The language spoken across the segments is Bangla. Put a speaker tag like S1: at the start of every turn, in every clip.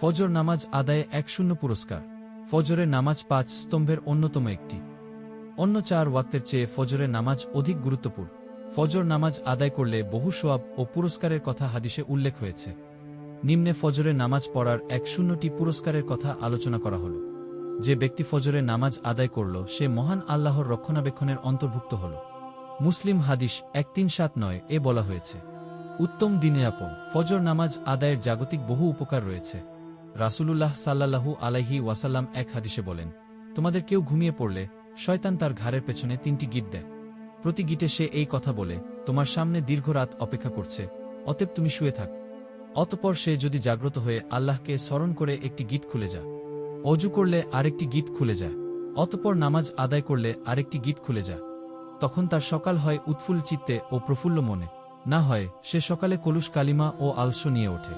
S1: ফজর নামাজ আদায়ে এক শূন্য পুরস্কার। ফজরের নামাজ পাঁচ স্তম্ভের অন্যতম একটি। অন্য চার ওয়াক্তের চেয়ে ফজরের নামাজ অধিক গুরুত্বপূর্ণ। ফজর নামাজ আদায় করলে বহু সোয়াব ও পুরস্কারের কথা হাদিসে উল্লেখ হয়েছে। নিম্নে ফজরের নামাজ পড়ার এক শূন্যটি পুরস্কারের কথা আলোচনা করা হল। যে ব্যক্তি ফজরের নামাজ আদায় করল, সে মহান আল্লাহর রক্ষণাবেক্ষণের অন্তর্ভুক্ত হল। মুসলিম হাদিস এক তিন সাত নয় এ বলা হয়েছে। উত্তম দিনেয়াপন ফজর নামাজ আদায়ের জাগতিক বহু উপকার রয়েছে। রাসূলুল্লাহ সাল্লাল্লাহু আলাইহি ওয়াসাল্লাম এক হাদিসে বলেন, তোমাদের কেউ ঘুমিয়ে পড়লে শয়তান তার ঘাড়ের পেছনে তিনটি গিট দেয়। প্রতি গিটে সে এই কথা বলে, তোমার সামনে দীর্ঘ রাত অপেক্ষা করছে, অতএব তুমি শুয়ে থাক। অতপর সে যদি জাগ্রত হয়ে আল্লাহকে স্মরণ করে একটি গিট খুলে যা অজু করলে আরেকটি গিট খুলে যায়, অতপর নামাজ আদায় করলে আরেকটি গিট খুলে যা তখন তার সকাল হয় উৎফুল্ল চিত্তে ও প্রফুল্ল মনে। না হয় সে সকালে কলুষ কালিমা ও আলস্য নিয়ে ওঠে।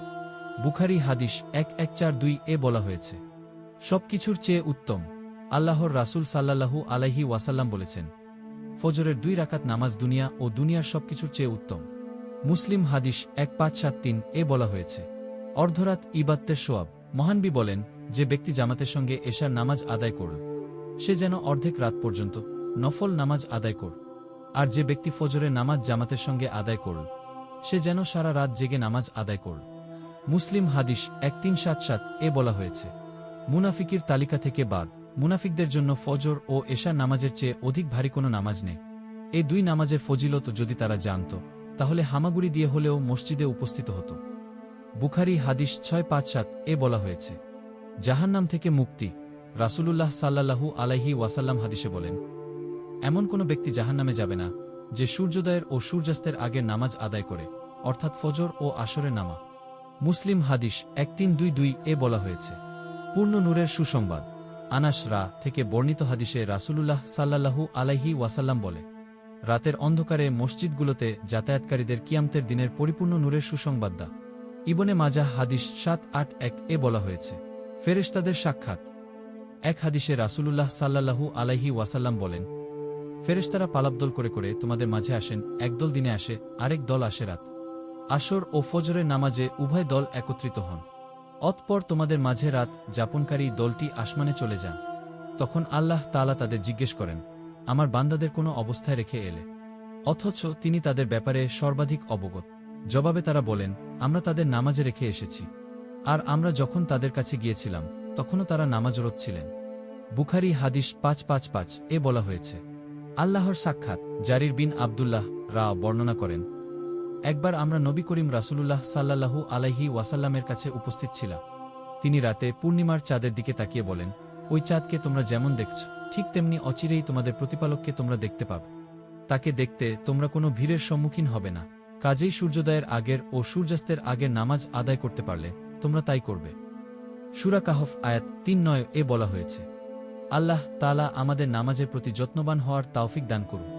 S1: বুখারি হাদিস এক এক চার দুই এ বলা হয়েছে। সবকিছুর চেয়ে উত্তম, আল্লাহর রাসূল সাল্লাল্লাহু আলাইহি ওয়াসাল্লাম বলেছেন, ফজরের দুই রাকাত নামাজ দুনিয়া ও দুনিয়ার সবকিছুর চেয়ে উত্তম। মুসলিম হাদিস এক পাঁচ সাত তিন এ বলা হয়েছে। অর্ধরাত ইবাত্তের সোয়াব, মহানবী বলেন, যে ব্যক্তি জামাতের সঙ্গে এশার নামাজ আদায় করল, সে যেন অর্ধেক রাত পর্যন্ত নফল নামাজ আদায় করল আর যে ব্যক্তি ফজরের নামাজ জামাতের সঙ্গে আদায় করল, সে যেন সারা রাত জেগে নামাজ আদায় করল। মুসলিম হাদিস এক তিন সাত সাত এ বলা হয়েছে। মুনাফিকির তালিকা থেকে বাদ, মুনাফিকদের জন্য ফজর ও এশার নামাজের চেয়ে অধিক ভারী কোনো নামাজ নেই। এই দুই নামাজের ফজিলত যদি তারা জানত, তাহলে হামাগুড়ি দিয়ে হলেও মসজিদে উপস্থিত হতো। বুখারি হাদিস ছয় পাঁচ সাত এ বলা হয়েছে। জাহান্নাম থেকে মুক্তি, রাসুলুল্লাহ সাল্লাল্লাহু আলাইহি ওয়াসাল্লাম হাদিসে বলেন, এমন কোনো ব্যক্তি জাহান্নামে যাবে না, যে সূর্যোদয়ের ও সূর্যাস্তের আগে নামাজ আদায় করে, অর্থাৎ ফজর ও আসরের নামা মুসলিম হাদিস এক তিন দুই দুই এ বলা হয়েছে। পূর্ণ নূরের সুসংবাদ। আনাস রা থেকে বর্ণিত হাদিসে রাসূলুল্লাহ সাল্লাল্লাহু আলাইহি ওয়াসাল্লাম বলে, রাতের অন্ধকারে মসজিদগুলোতে যাতায়াতকারীদের কিয়ামতের দিনের পরিপূর্ণ নূরের সুসংবাদ দা ইবনে মাজাহ হাদিস সাত আট এক এ বলা হয়েছে। ফেরেশতাদের সাক্ষাৎ। এক হাদিসে রাসূলুল্লাহ সাল্লাল্লাহু আলাইহি ওয়াসাল্লাম বলেন, ফেরেশতারা পালাবদল করে করে তোমাদের মাঝে আসেন, একদল দিনে আসে, আরেক দল আসে রাত। আসর ও ফজরের নামাজে উভয় দল একত্রিত হন। অতপর তোমাদের মাঝে রাত যাপনকারী দলটি আসমানে চলে যান। তখন আল্লাহ তাআলা তাদের জিজ্ঞেস করেন, আমার বান্দাদের কোনো অবস্থায় রেখে এলে? অথচ তিনি তাদের ব্যাপারে সর্বাধিক অবগত। জবাবে তারা বলেন, আমরা তাদের নামাজে রেখে এসেছি। আর আমরা যখন তাদের কাছে গিয়েছিলাম, তখনও তারা নামাজরত ছিলেন। বুখারি হাদিস পাঁচ পাঁচ পাঁচ এ বলা হয়েছে। আল্লাহর সাক্ষাৎ জারির বিন আবদুল্লাহ রা বর্ণনা করেন একবার আমরা নবী করিম রাসূলুল্লাহ সাল্লাল্লাহু আলাইহি ওয়াসাল্লামের কাছে উপস্থিত ছিলাম। তিনি রাতে পূর্ণিমার চাঁদের দিকে তাকিয়ে বলেন, ওই চাঁদকে তোমরা যেমন দেখছ, ঠিক তেমনি অচিরেই তোমাদের প্রতিপালককে তোমরা দেখতে পাবে। তাকে দেখতে তোমরা কোনো ভিড়ের সম্মুখীন হবে না। কাজেই সূর্যোদয়ের আগের ও সূর্যাস্তের আগের নামাজ আদায় করতে পারলে তোমরা তাই করবে। সুরা কাহফ আয়াত তিন নয় এ বলা হয়েছে, আল্লাহ তালা আমাদের নামাজের প্রতি যত্নবান হওয়ার তাওফিক দান করুন।